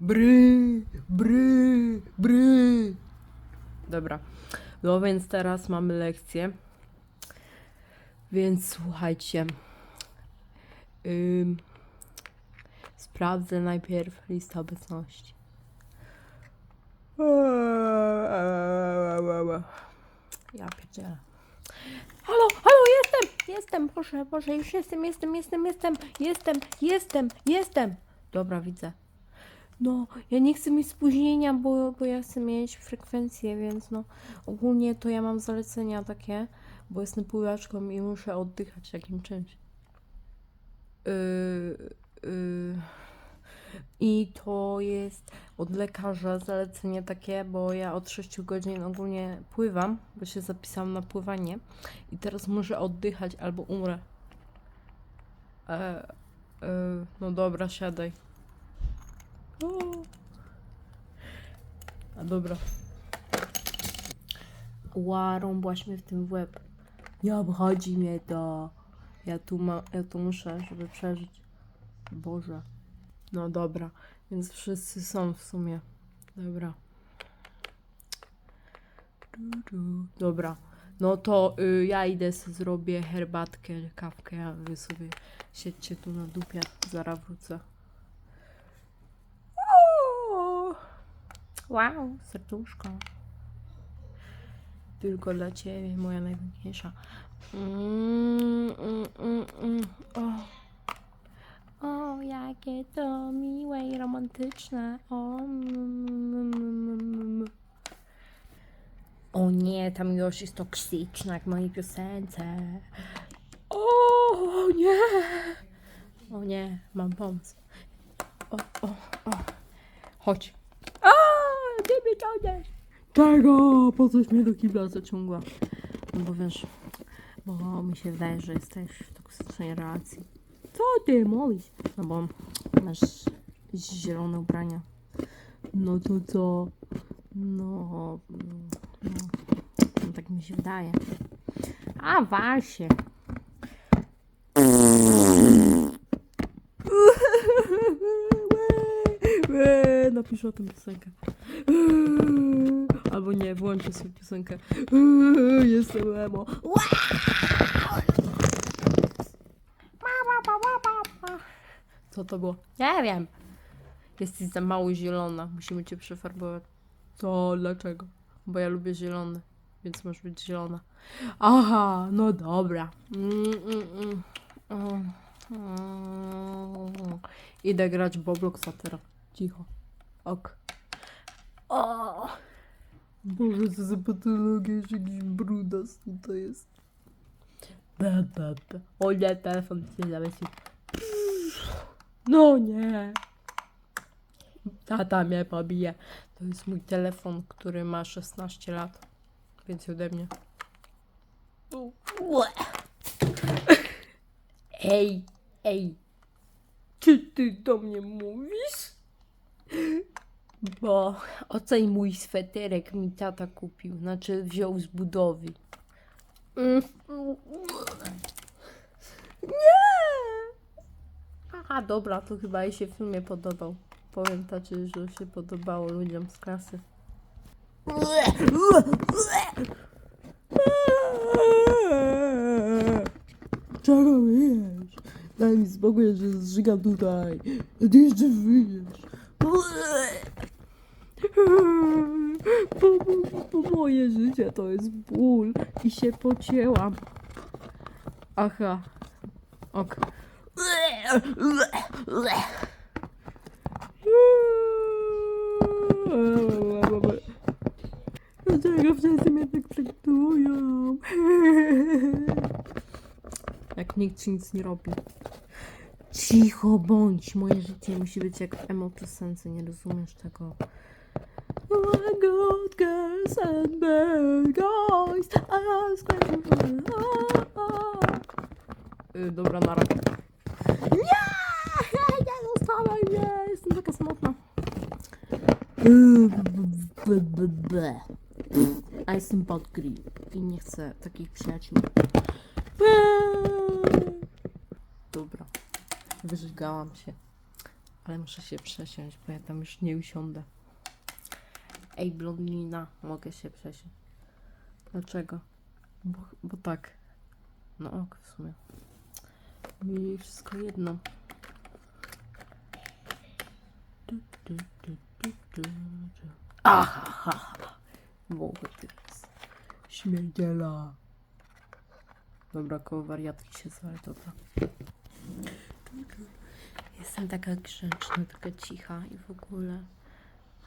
Bry, bry, bry. Dobra. No więc teraz mamy lekcję. Więc słuchajcie. Ym, sprawdzę najpierw listę obecności. Ja pierdzielę. Halo, halo, jestem, jestem, proszę, proszę, już jestem, jestem, jestem, jestem, jestem, jestem, jestem. Dobra, widzę. No, ja nie chcę mieć spóźnienia, bo, bo ja chcę mieć frekwencję, więc no, ogólnie to ja mam zalecenia takie, bo jestem pływaczką i muszę oddychać takim czymś. Yy, yy. I to jest od lekarza zalecenie takie, bo ja od 6 godzin ogólnie pływam, bo się zapisałam na pływanie i teraz muszę oddychać albo umrę. E, e, no dobra, siadaj. A dobra. Ła, rąbłaś mnie w tym w łeb. Nie obchodzi mnie to. Ja tu, ma, ja tu muszę, żeby przeżyć. Boże. No dobra, więc wszyscy są w sumie. Dobra. Dobra. No to y, ja idę zrobię herbatkę, kawkę, a wy sobie siedźcie tu na dupie. Zaraz wrócę. O! Wow, serduszko. Tylko dla ciebie, moja najpiękniejsza. Mm, mm, mm, mm. O. O, jakie to miłe i romantyczne. O, mm, mm, mm, mm. o nie, ta miłość jest toksyczna jak mojej piosence. O nie! O nie, mam pomysł. O, o, o. Chodź. A, ty mnie ciągniesz. Czego? Po coś mnie do kibla zaciągła? No bo wiesz, bo mi się wydaje, że jesteś w toksycznej relacji. Co ty mówisz? No bo masz zielone ubrania. No to co? No, no, no tak mi się wydaje. A właśnie. Eee, Napiszę o tym piosenkę. Albo nie, włączę sobie piosenkę. Jestem emo. Co to było? Nie wiem. Jesteś za mało zielona. Musimy cię przefarbować. To dlaczego? Bo ja lubię zielony, więc możesz być zielona. Aha, no dobra. Mm, mm, mm. Idę grać w Robloxa teraz. Cicho. Ok. O! Boże, co za patologia, że jakiś brudas tutaj jest. Ba, ba, ba. O nie, telefon się zawiesił. No nie. Tata mnie pobije. To jest mój telefon, który ma 16 lat. Więcej ode mnie. Ej, ej. Czy ty do mnie mówisz? Bo oceń mój sweterek mi tata kupił. Znaczy wziął z budowy. Mm. Nie! Aha, dobra, to chyba jej się w filmie podobał. Powiem tacy, że się podobało ludziom z klasy. Czego wiesz? Daj mi spokój, że zżygam tutaj. Ty jeszcze wyjesz. Bo, bo, bo moje życie to jest ból i się pocięłam. Aha. Ok. Dlaczego wszyscy mnie tak traktują? Jak nikt ci nic nie robi. Cicho bądź, moje życie musi być jak w emo piosence, nie rozumiesz tego. Oh, good girls and bad guys, ask me for- ah, ah. Y, Dobra, nara. Nie! Nie zostawaj mnie! Jestem taka smutna. A jestem bad grip i nie chcę takich przyjaciół. Dobra. Wyżygałam się. Ale muszę się przesiąść, bo ja tam już nie usiądę. Ej, blondina, mogę się przesiąść. Dlaczego? Bo, bo tak. No ok, w sumie. Mi wszystko jedno. Du, du, du, du, du, du. Aha, ha, ha. Wąchy teraz. Śmierdziela. Dobra, koło wariatki się zwalę, dobra. Jestem taka grzeczna, taka cicha i w ogóle.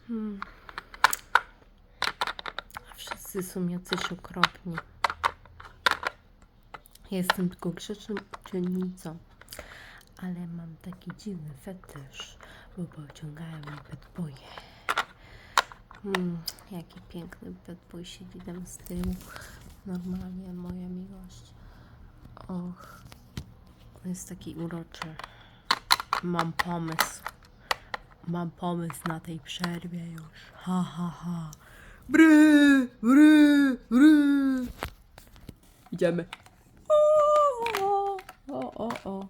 Hmm. Wszyscy są jacyś okropni. Jestem tylko grzeczną uczennicą. Ale mam taki dziwny fetysz, bo pociągają mnie bad boye. Hmm, jaki piękny bad boy siedzi tam z tyłu. Normalnie moja miłość. Och, jest taki uroczy. Mam pomysł. Mam pomysł na tej przerwie już. Ha, ha, ha. Bry, bry, bry. Idziemy. O, o, o, o.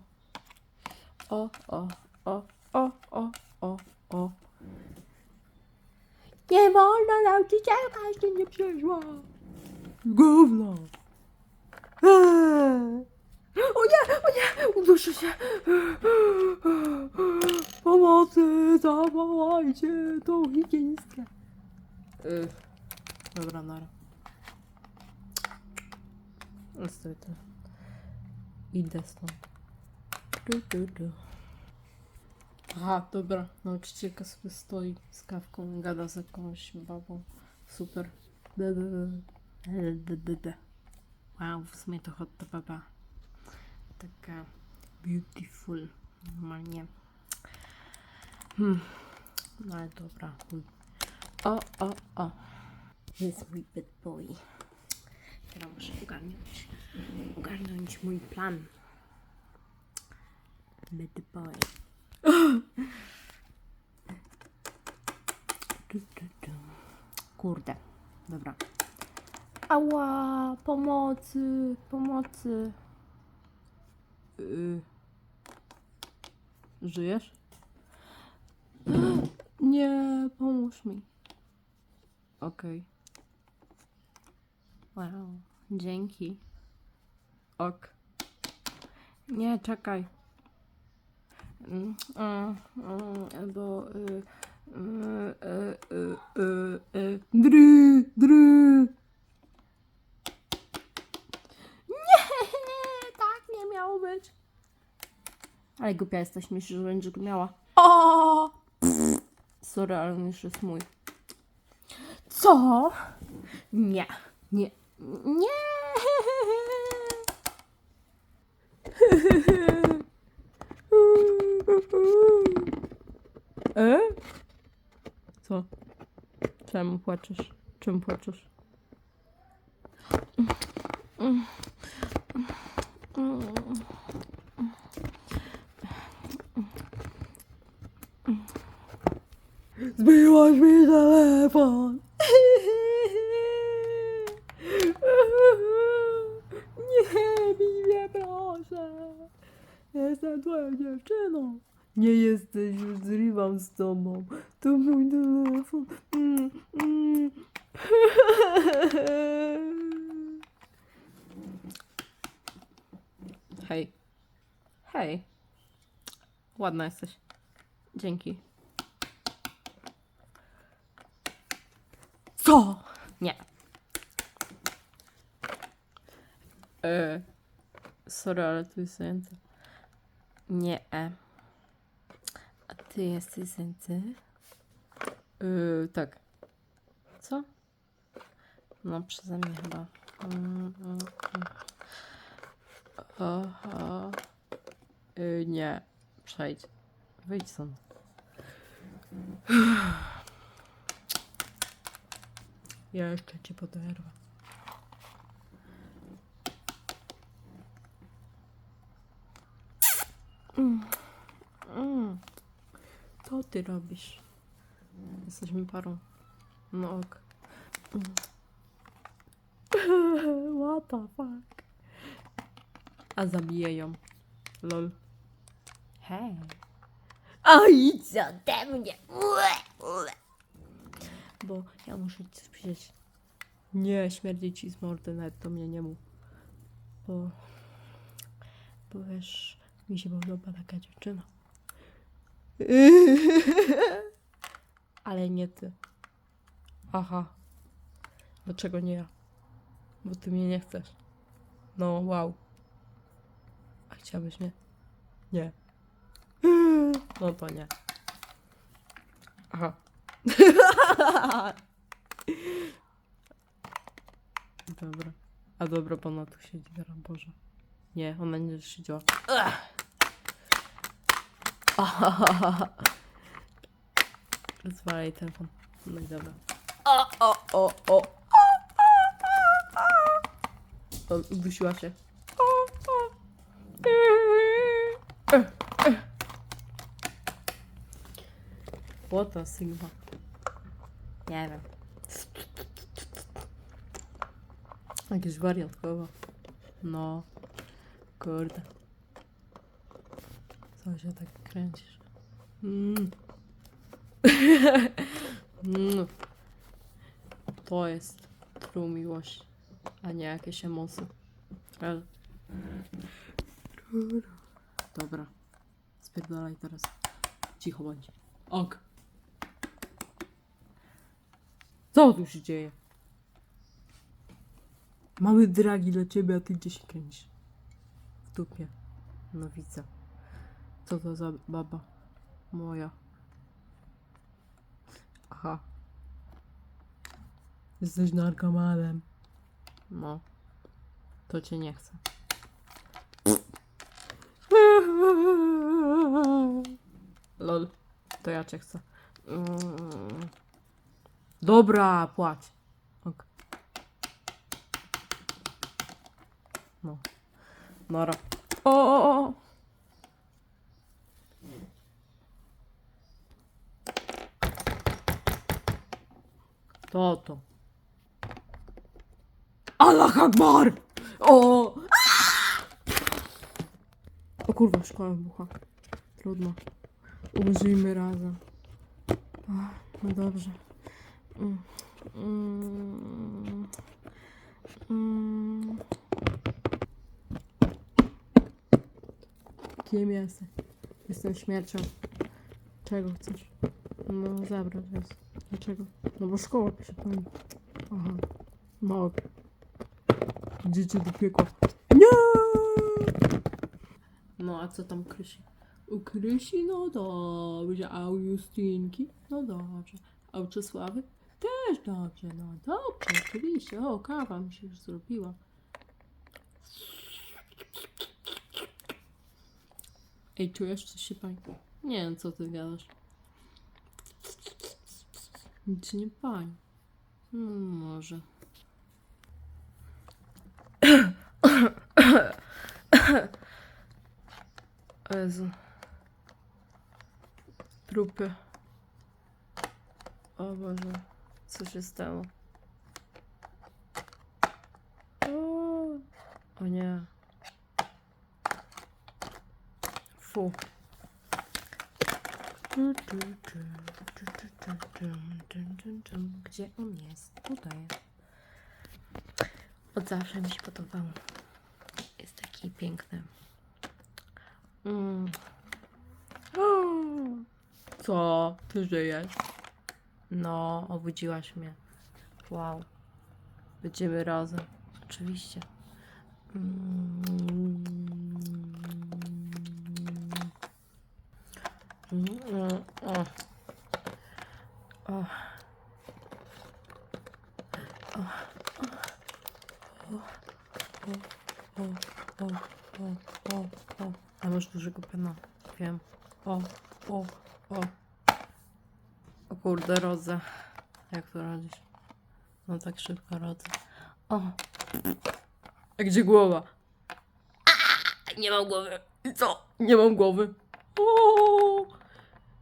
O, o, o, o, o, o, o. Nie wolno nauczycielka jeszcze nie przyszła. Gówno. Eee. O nie, o nie, uduszę się. Pomocy, zawołajcie tą higienistkę. Yy, dobra, nara. Niestety. Idę stąd. Du, du, du. Aha, dobra. Nauczycielka sobie stoi z kawką i gada z jakąś babą. Super. Wow, w sumie to hot to baba. Taka beautiful. Normalnie. Hmm. No ale dobra. O, o, o. Jest mój bad boy. Teraz muszę ogarnąć, ogarnąć mój plan. Bad boy. Kurde. Dobra. Ała, pomocy, pomocy. Yy. Żyjesz? Nie, pomóż mi. Okej. Wow, dzięki. Ok. Nie, czekaj. Mm, mm, mm, Bo. y, y, y, y, y, y, Dry, dry. Nie, tak nie miało być. Ale głupia jesteś, myślisz, że będziesz go miała. O! Sorry, ale on już jest mój. Co? Nie, nie, nie. E? Co? Czemu płaczesz? Czemu płaczesz? Zbiłaś mi telefon! Nie bij mnie, proszę! Jestem twoją dziewczyną! Nie jesteś, już zrywam z tobą. To mój telefon. Mm, mm. Hej. Hej. Ładna jesteś. Dzięki. Co? Nie. E, sorry, ale tu jest zajęte. Nie. E. A ty jesteś zajęty? Yy, tak. Co? No, przeze mnie chyba. Mm, mm, mm. Aha. Yy, nie. Przejdź. Wyjdź stąd. Ja jeszcze cię poderwę. Mm. Mm. Co ty robisz? Jesteśmy parą. No ok. Mm. What the fuck? A zabiję ją. Lol. Hej. O, idź ode mnie! Ue, ue. Bo ja muszę ci powiedzieć. Nie, śmierdzi ci z mordy, nawet to mnie nie mów. Bo... Bo wiesz, mi się podoba taka dziewczyna. Ale nie ty. Aha. Dlaczego nie ja? Bo ty mnie nie chcesz. No, wow. A chciałbyś mnie? Nie. No to nie. Aha. Dobra. A dobra, bo ona tu siedzi teraz, Boże. Nie, ona nie siedziała. Rozwalaj telefon. No i dobra. O, o, o, o. Udusiła się. What a Sigma. Nie wiem. Jakiś wariat chyba. No. Kurde. Co się tak kręcisz? Mm. mm. To jest true miłość, a nie jakieś emocje. Dobra. Spierdalaj teraz. Cicho bądź. Ok. Co tu się dzieje? Mamy dragi dla ciebie, a ty gdzie się kręcisz? W dupie. No widzę. Co to za baba? Moja. Aha. Jesteś narkomanem. No. To cię nie chcę. Lol. To ja cię chcę. Mm. Dobra, płać. Ok. No. Nara. O, o, o. To to. Allah Akbar! O! O kurwa, szkoła wybucha. Trudno. Umrzyjmy razem. Ach, No dobrze. Mm. Mm. Mm. Kim jesteś? Jestem śmiercią. Czego chcesz? No zabrać nas. Dlaczego? No bo szkoła się pani. Aha. No. Idziecie do piekła. Nie! No a co tam Krysi? U Krysi? No dobrze. A u Justynki? No dobrze. A u Czesławy? Dobrze. No dobrze, oczywiście. O, kawa mi się już zrobiła. Ej, czujesz coś się pani? Nie wiem, co ty gadasz. Nic nie pani. No, może. Jezu. Trupy. O Boże, co się stało? O, o nie. Fu. Gdzie on jest? Tutaj. Od zawsze mi się podobał. Jest taki piękny. Mm. Co? Ty żyjesz? No, obudziłaś mnie. Wow. Będziemy razem. Oczywiście. A masz dużego pena. Wiem. O, o, o. O kurde, rodzę. Jak to rodzisz? No tak szybko rodzę. O. A gdzie głowa? A, nie mam głowy. I co? Nie mam głowy. O.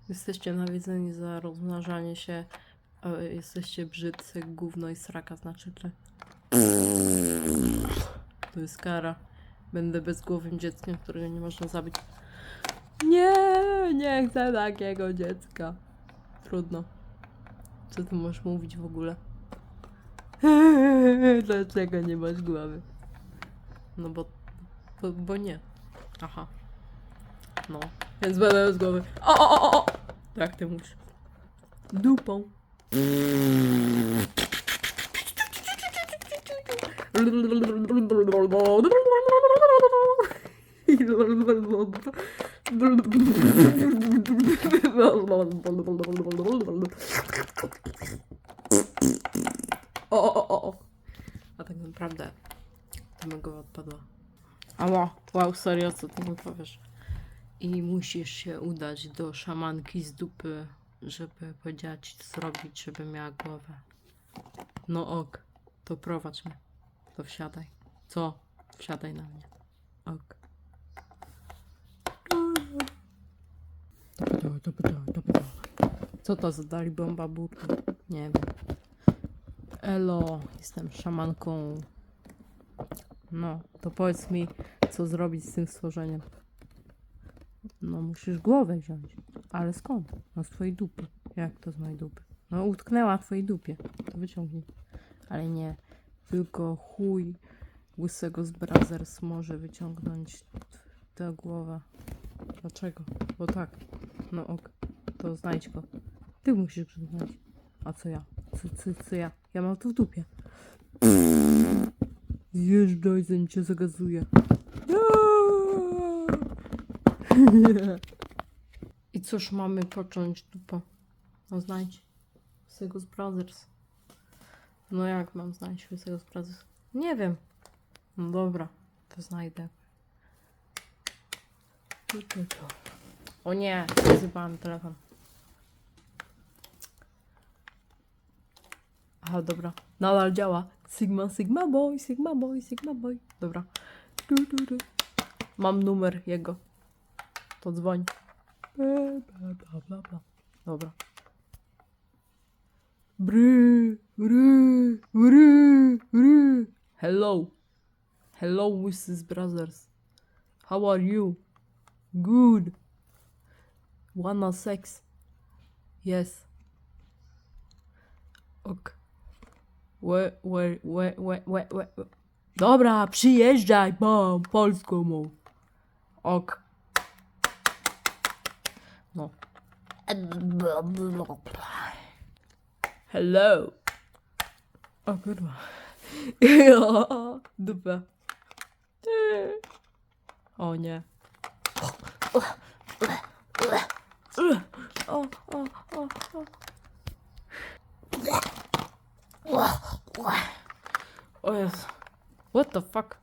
Jesteście nawiedzeni za rozmnażanie się. Jesteście brzydcy, gówno i sraka znaczycie. To jest kara. Będę bezgłowym dzieckiem, którego nie można zabić. Nie, nie chcę takiego dziecka. Trudno. Co ty możesz mówić w ogóle? Dlaczego nie masz głowy? No bo, bo, bo nie. Aha. No, więc będę z głowy. O, o, o, o! Tak ty mówisz. Dupą. O, o, o, o. A tak naprawdę to mego odpadła. Ała, wow, serio, co ty mi powiesz? I musisz się udać do szamanki z dupy, żeby powiedziała ci co zrobić, żeby miała głowę. No ok, to prowadź mnie. To wsiadaj. Co? Wsiadaj na mnie. Ok. Co to za dali bomba burka? Nie wiem. Elo, jestem szamanką. No, to powiedz mi, co zrobić z tym stworzeniem. No, musisz głowę wziąć. Ale skąd? No, z twojej dupy. Jak to z mojej dupy? No, utknęła w twojej dupie. To wyciągnij. Ale nie. Tylko chuj łysego z Brothers może wyciągnąć tę głowę. Dlaczego? Bo tak. No ok. To znajdź go. Ty musisz go znaleźć. A co ja? Co, co, co ja? Ja mam to w dupie. Zjeżdżaj, zanim cię zagazuję. I cóż mamy począć, dupo? No znajdź. Z Brothers. No jak mam znaleźć z Brothers? Nie wiem. No dobra, to znajdę. Tu, tu, tu. O nie, zjebałem telefon. Aha, dobra. Nadal działa. Sigma, Sigma boy, Sigma boy, Sigma boy. Dobra. Du, du, du. Mam numer jego. To dzwoń. Bla, bla, bla, bla. Dobra. Bry, bry, bry, bry. Hello. Hello, Mrs. Brothers. How are you? Good. Wanna sex? Yes. Ok. Dobra, przyjeżdżaj, mam polską mów. Ok. No. Hello. O kurwa. Dupę. O nie. O, o, o, o. O Jezu. What the fuck?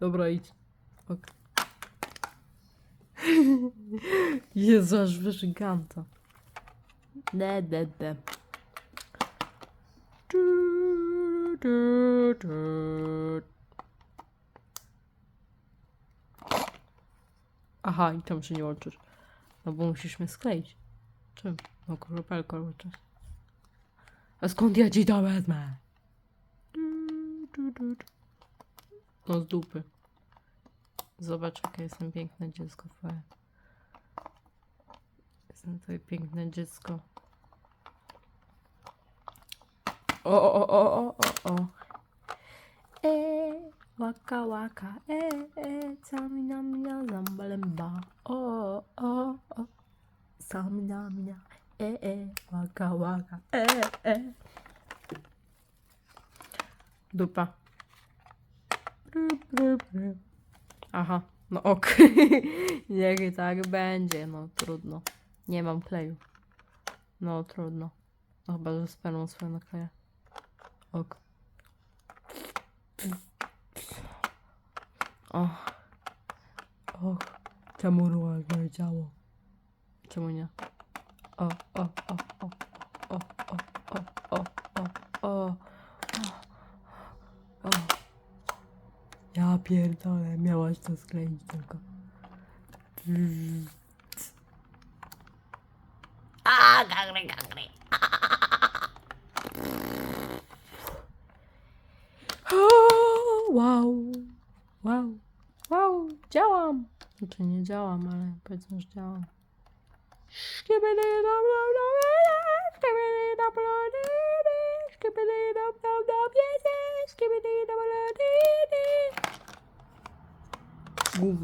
Dobra, idź. Ok. Jezu, aż de. Du, du, du. Aha, i tam się nie łączysz. No bo musisz mnie skleić. Czym? No kropelką łączysz. A skąd ja ci to wezmę? No z dupy. Zobacz, jakie jestem piękne dziecko twoje. Jestem twoje piękne dziecko. O, o, o, o, o, o. E, waka, waka, e, e, samina, mina, zambalemba. O, o, o. Samina, mina, e, e, waka, waka, e, e. Dupa. Aha, no ok. Niech tak będzie, no trudno. Nie mam kleju. No trudno. No chyba, że spermą swoją nakleję. Ok. O. Och. Czemu ruła moje ciało? Czemu nie? O, o, o, o, o, o, o, o, o, o. O. Ja pierdolę, miałaś to skleić tylko. A, gagry. O, wow, wow, wow, działam. Znaczy nie działam, ale powiedzmy, że działam. Gówno.